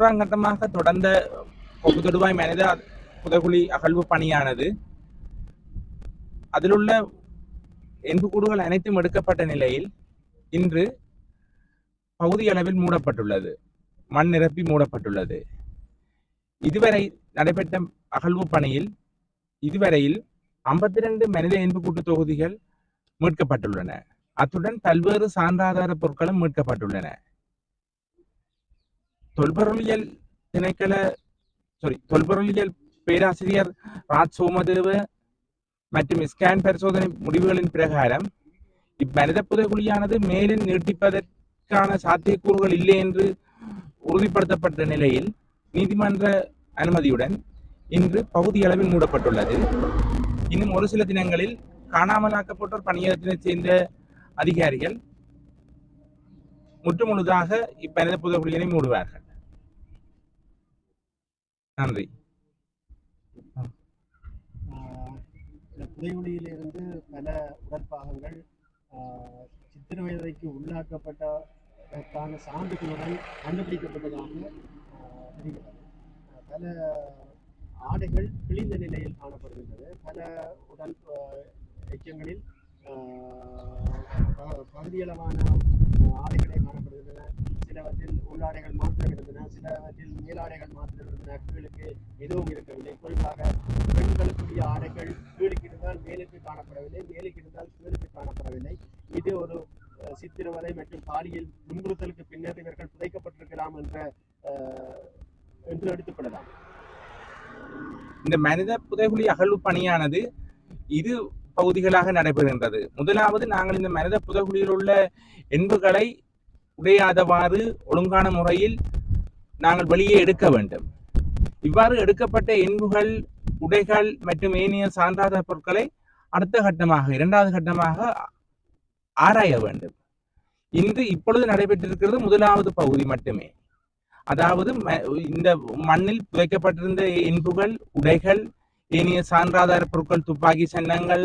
மூன்றாம் தொடர்ந்த கொக்கு தொடுவாய் மனித புதகுழி அகழ்வு பணியானது அதிலுள்ள எண்புக்கூடுகள் அனைத்தும் எடுக்கப்பட்ட நிலையில் இன்று பகுதி அளவில் மூடப்பட்டுள்ளது மண் நிரப்பி மூடப்பட்டுள்ளது. இதுவரை நடைபெற்ற அகழ்வு பணியில் இதுவரையில் ஐம்பத்தி ரெண்டு மனித எண்புக்கூட்டு தொகுதிகள் மீட்கப்பட்டுள்ளன. அத்துடன் பல்வேறு சான்றாதார பொருட்களும் மீட்கப்பட்டுள்ளன. தொல்பொருளியல் திணைக்கள சாரி தொல்பொருளியல் பேராசிரியர் ராஜ் சோமதேவ மற்றும் ஸ்கேன் பரிசோதனை முடிவுகளின் பிரகாரம் இம்மனித புதைகுழியானது மேலும் நீட்டிப்பதற்கான சாத்தியக்கூறுகள் இல்லை என்று உறுதிப்படுத்தப்பட்ட நிலையில் நீதிமன்ற அனுமதியுடன் இன்று பகுதி அளவில் மூடப்பட்டுள்ளது. இன்னும் ஒரு சில தினங்களில் காணாமலாக்கப்பட்டோர் பணியகத்தினைச் சேர்ந்த அதிகாரிகள் முற்றுமுழுதாக இப்பனித புதைகுழியினை மூடுவார்கள். நன்றி. ஆஹ் இந்த பல உடற்பாகங்கள் ஆஹ் சித்திரவதைக்கு உள்ளாக்கப்பட்டதற்கான சான்றுகளுடன் கண்டுபிடிக்கப்பட்டதாக தெரிகிறது. பல ஆடைகள் கிழிந்த நிலையில் காணப்படுகின்றது. பல உடல் எச்சங்களில் பகுதியளவான ஆஹ் ஆடைகளே காணப்படுகின்றன. சிலவற்றில் உள்ளாடைகள் மாத்திரம் இருந்தன சிலவற்றில் மேலாடைகள் மாத்திரம் இருந்தன கீழுக்கு எதுவும் இருக்கவில்லை. குறிப்பாக பெண்களுக்குரிய ஆடைகள் கீழுக்கு இருந்தால் மேலுக்கு காணப்படவில்லை மேலுக்கு இருந்தால் கீழுக்கு காணப்படவில்லை. இது ஒரு சித்திரவதை மற்றும் பாலியல் துன்புறுத்தலுக்கு பின்னர் இவர்கள் புதைக்கப்பட்டிருக்கலாம் என்ற என்று எடுத்துக்கொள்ளலாம். இந்த மனித புதைகுழி அகழ்வு பணியானது இரு பகுதிகளாக நடைபெறுகின்றது. முதலாவது நாங்கள் இந்த மனித புதைகுழியில் உள்ள எண்புகளை உடையாதவாறு ஒழுங்கான முறையில் நாங்கள் வெளியே எடுக்க வேண்டும். இவ்வாறு எடுக்கப்பட்ட எண்புகள் உடைகள் மற்றும் ஏனைய சான்றாத பொருட்களை அடுத்த கட்டமாக இரண்டாவது கட்டமாக ஆராய வேண்டும். இன்று இப்பொழுது நடைபெற்றிருக்கிறது முதலாவது பகுதி மட்டுமே. அதாவது ம- இந்த மண்ணில் புதைக்கப்பட்டிருந்த என்புகள் உடைகள் ஏனைய சான்றாதார பொருட்கள் துப்பாக்கி சன்னங்கள்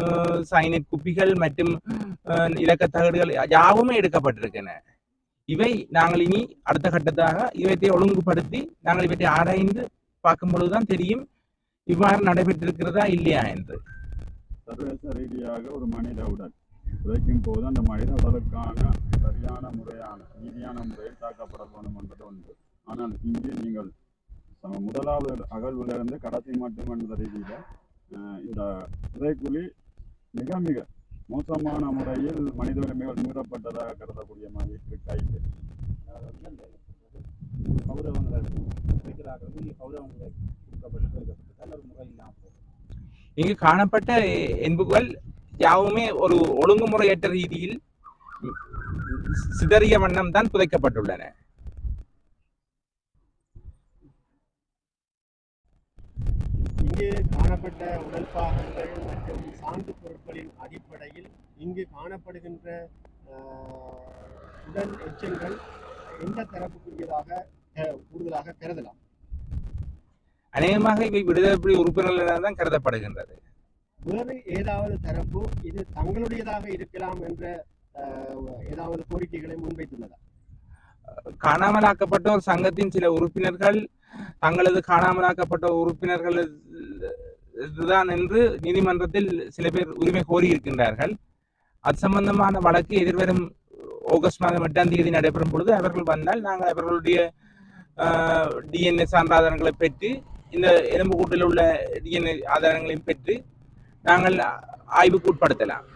அஹ், சைனட் குப்பிகள் மற்றும் இலக்க தகடுகள் யாவுமே எடுக்கப்பட்டிருக்கின்றன. இவை நாங்கள் இனி அடுத்த கட்டத்தாக இவற்றை ஒழுங்குபடுத்தி நாங்கள் இவற்றை ஆராய்ந்து பார்க்கும் பொழுதுதான் தெரியும் இவ்வாறு நடைபெற்றிருக்கிறதா இல்லையா என்று. சர்வதேச ரீதியாக ஒரு மனித உடல். புதைக்கும் போது அந்த மனித உடலுக்கான சரியான முறையான நீதியான முறையில் தாக்கப்பட வேண்டும் என்பது ஒன்று. ஆனால் இங்கே நீங்கள் முதலாவது அகழ்விலிருந்து கடைசி மட்டும் என்ற ரீதியில் இந்த புதைக்குழி மிக மிக மோசமான முறையில் மனித உரிமைகள் மீறப்பட்டதாக கருதக்கூடிய மாதிரி இருக்கு கௌரவங்கள் வைக்கிறார்கள் கௌரவங்களை இங்கு காணப்பட்ட என்புகள் யாவுமே ஒரு ஒழுங்குமுறையற்ற ரீதியில் சிதறிய வண்ணம் தான் புதைக்கப்பட்டுள்ளன. இங்கு காணப்பட்ட உடல் பாகங்கள் மற்றும் சான்று பொருட்களின் அடிப்படையில் இங்கு காணப்படுகின்ற உடல் எச்சங்கள் எந்த தரப்புக்குரியதாக கூடுதலாக கருதலாம். அநேகமாக இவை விடுதலை உறுப்பினர்களாக தான் கருதப்படுகின்றது. வேறு ஏதாவது தரப்பு இது தங்களுடையதாக இருக்கலாம் என்ற ஏதாவது கோரிக்கைகளை முன்வைத்துள்ளதா? காணாமலாக்கப்பட்டோர் சங்கத்தின் சில உறுப்பினர்கள் தங்களது காணாமலாக்கப்பட்ட உறுப்பினர்கள் இதுதான் என்று நீதிமன்றத்தில் சில பேர் உரிமை கோரியிருக்கின்றார்கள். அது சம்பந்தமான வழக்கு எதிர்வரும் ஆகஸ்ட் மாதம் எட்டாம் தேதி நடைபெறும் பொழுது அவர்கள் வந்தால் நாங்கள் அவர்களுடைய டிஎன்ஏ சான்றாதாரங்களை பெற்று இந்த எலும்புக்கூட்டில் உள்ள டிஎன்ஏ ஆதாரங்களையும் பெற்று நாங்கள் ஆய்வுக்கு உட்படுத்தலாம்.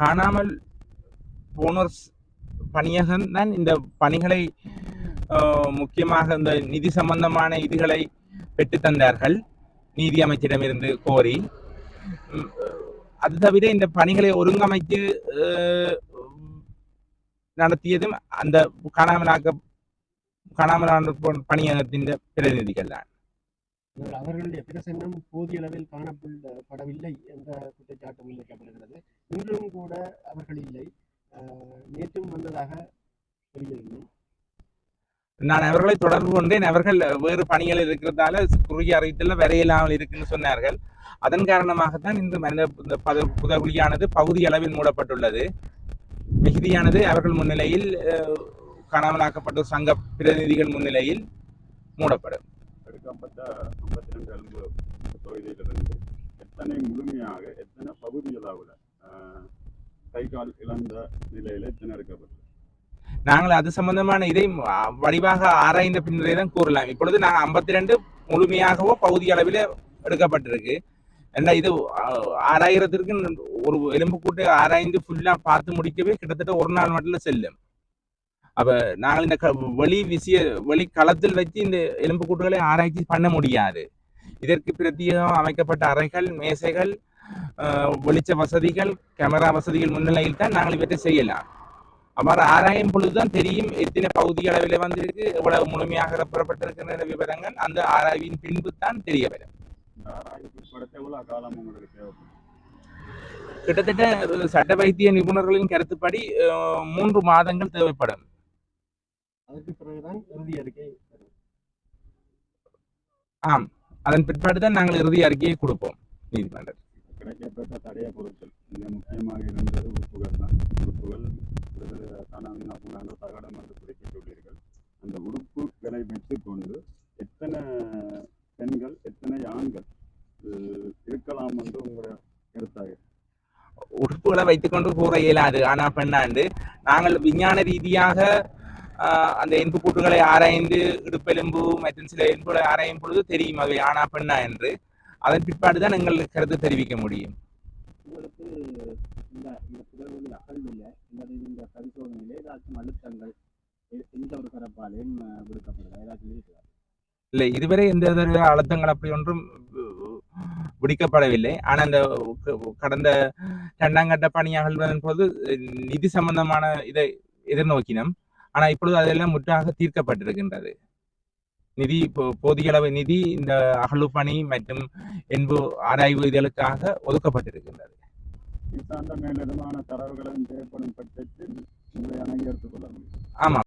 காணாமல் போனோர் பணியகம் தான் இந்த பணிகளை முக்கியமாக இந்த நிதி சம்பந்தமான இதுகளை பெற்று தந்தார்கள் நீதி அமைச்சிடமிருந்து கோரி. உம், அது தவிர இந்த பணிகளை ஒருங்கமைத்து நடத்தியதும் அந்த காணாமலாக்க காணாமலான போ- பணியகத்தின் பிரதிநிதிகள் தான். அவர்களுடைய பிரசன்னம் போதிய அளவில் காணப்படவில்லை என்ற குற்றச்சாட்டு முன்வைக்கப்படுகிறது இன்றும் கூட அவர்கள் இல்லை. நேற்றும் வந்ததாக தெரியவில்லை நான் அவர்களை தொடர்பு கொண்டேன். அவர்கள் வேறு பணிகள் இருக்கிறதால குறுகிய அறிவித்தல வரையில்லாமல் இருக்குன்னு சொன்னார்கள். அதன் காரணமாகத்தான் இந்த மனித இந்த பத புதகுழியானது பகுதி அளவில் மூடப்பட்டுள்ளது. மிகுதியானது அவர்கள் முன்னிலையில் காணாமலாக்கப்பட்ட சங்க பிரதிநிதிகள் முன்னிலையில் மூடப்படும். எத்தனை முழுமையாக எத்தனை பகுதிகளாவில் கை கால் இழந்த நிலையில எத்தனை இருக்கப்பட்டது நாங்கள் அது சம்பந்தமான இதை வடிவாக ஆராய்ந்த பின்னரே தான் கூறலாம். இப்பொழுது நாங்கள் ஐம்பத்தி ரெண்டு முழுமையாகவோ பகுதி அளவில் எடுக்கப்பட்டிருக்கு. ஏன்னா இது அ, ஆராயிரத்திற்கு ஒரு கூட்டு ஆராய்ந்து ஃபுல்லா பார்த்து முடிக்கவே கிட்டத்தட்ட ஒரு நாள் மட்டும் செல்லும். அப்ப நாங்கள் இந்த க- வெளி விசிய வெளி களத்தில் வச்சு இந்த எலும்புக்கூட்டுகளை ஆராய்ச்சி பண்ண முடியாது. இதற்கு பிரத்யேகம் அமைக்கப்பட்ட அறைகள் மேசைகள் வெளிச்ச வசதிகள் கேமரா வசதிகள் முன்னிலையில் தான் நாங்கள் இவற்றை செய்யலாம். அவ்வாறு ஆராயும் பொழுதுதான் தெரியும் எத்தனை பகுதி அளவில் வந்திருக்கு எவ்வளவு முழுமையாக பெறப்பட்டிருக்கின்ற விவரங்கள் அந்த ஆராய்வின் பின்பு தான் தெரிய வரும். கிட்டத்தட்ட சட்ட வைத்திய நிபுணர்களின் கருத்துப்படி மூன்று மாதங்கள் தேவைப்படும். அதற்கு பிறகுதான் இறுதி அறிக்கை. ஆம். அதன் பிற்பாடு தான் நாங்கள் இறுதி அறிக்கையை கொடுப்போம் நீதிமன்றம். கிடைக்கப்பட்ட தடைய பொருட்கள் மிக முக்கியமாக இருந்தது உறுப்புகள் தான் உறுப்புகள் காணாமல் தகடம் என்று குறிப்பிட்டுள்ளீர்கள் அந்த உறுப்புகளை வைத்துக்கொண்டு எத்தனை பெண்கள் எத்தனை ஆண்கள் இருக்கலாம் என்று உங்களுடைய கருத்தாக. உறுப்புகளை வைத்துக்கொண்டு கூற இயலாது. ஆனா பெண்ணாண்டு நாங்கள் விஞ்ஞான ரீதியாக அந்த எலும்பு கூட்டுகளை ஆராய்ந்து இடுப்பெலும்பு மற்றும் சில எலும்புகளை ஆராயும் பொழுது தெரியும் அவை. ஆனா பெண்ணா என்று அதன் பிற்பாடு தான் எங்கள் கருத்து தெரிவிக்க முடியும். உங்களுக்கு இந்த இந்த புதர்வெளி அகழ்வில் இந்த பரிசோதனையில் ஏதாச்சும் அழுத்தங்கள் எந்த ஒரு தரப்பாலையும் விடுக்கப்படுதா ஏதாச்சும் இருக்குதா இல்லை இதுவரை எந்த அழுத்தங்கள் அப்படி ஒன்றும் விடிக்கப்படவில்லை. ஆனா அந்த கடந்த இரண்டாம் கட்ட பணியாளர்களின் போது நிதி சம்பந்தமான இதை எதிர்நோக்கினோம். ஆனா இப்பொழுது அதெல்லாம் முற்றாக தீர்க்கப்பட்டிருக்கின்றது. நிதி போதிய அளவு நிதி இந்த அகழ்வு பணி மற்றும் என்பு ஆராய்வு இதழுக்காக ஒதுக்கப்பட்டிருக்கின்றது. சார்ந்த தரவுகளும் தேவைப்படும் பட்சத்தில் உங்களை அணுகி முடியும். ஆமா.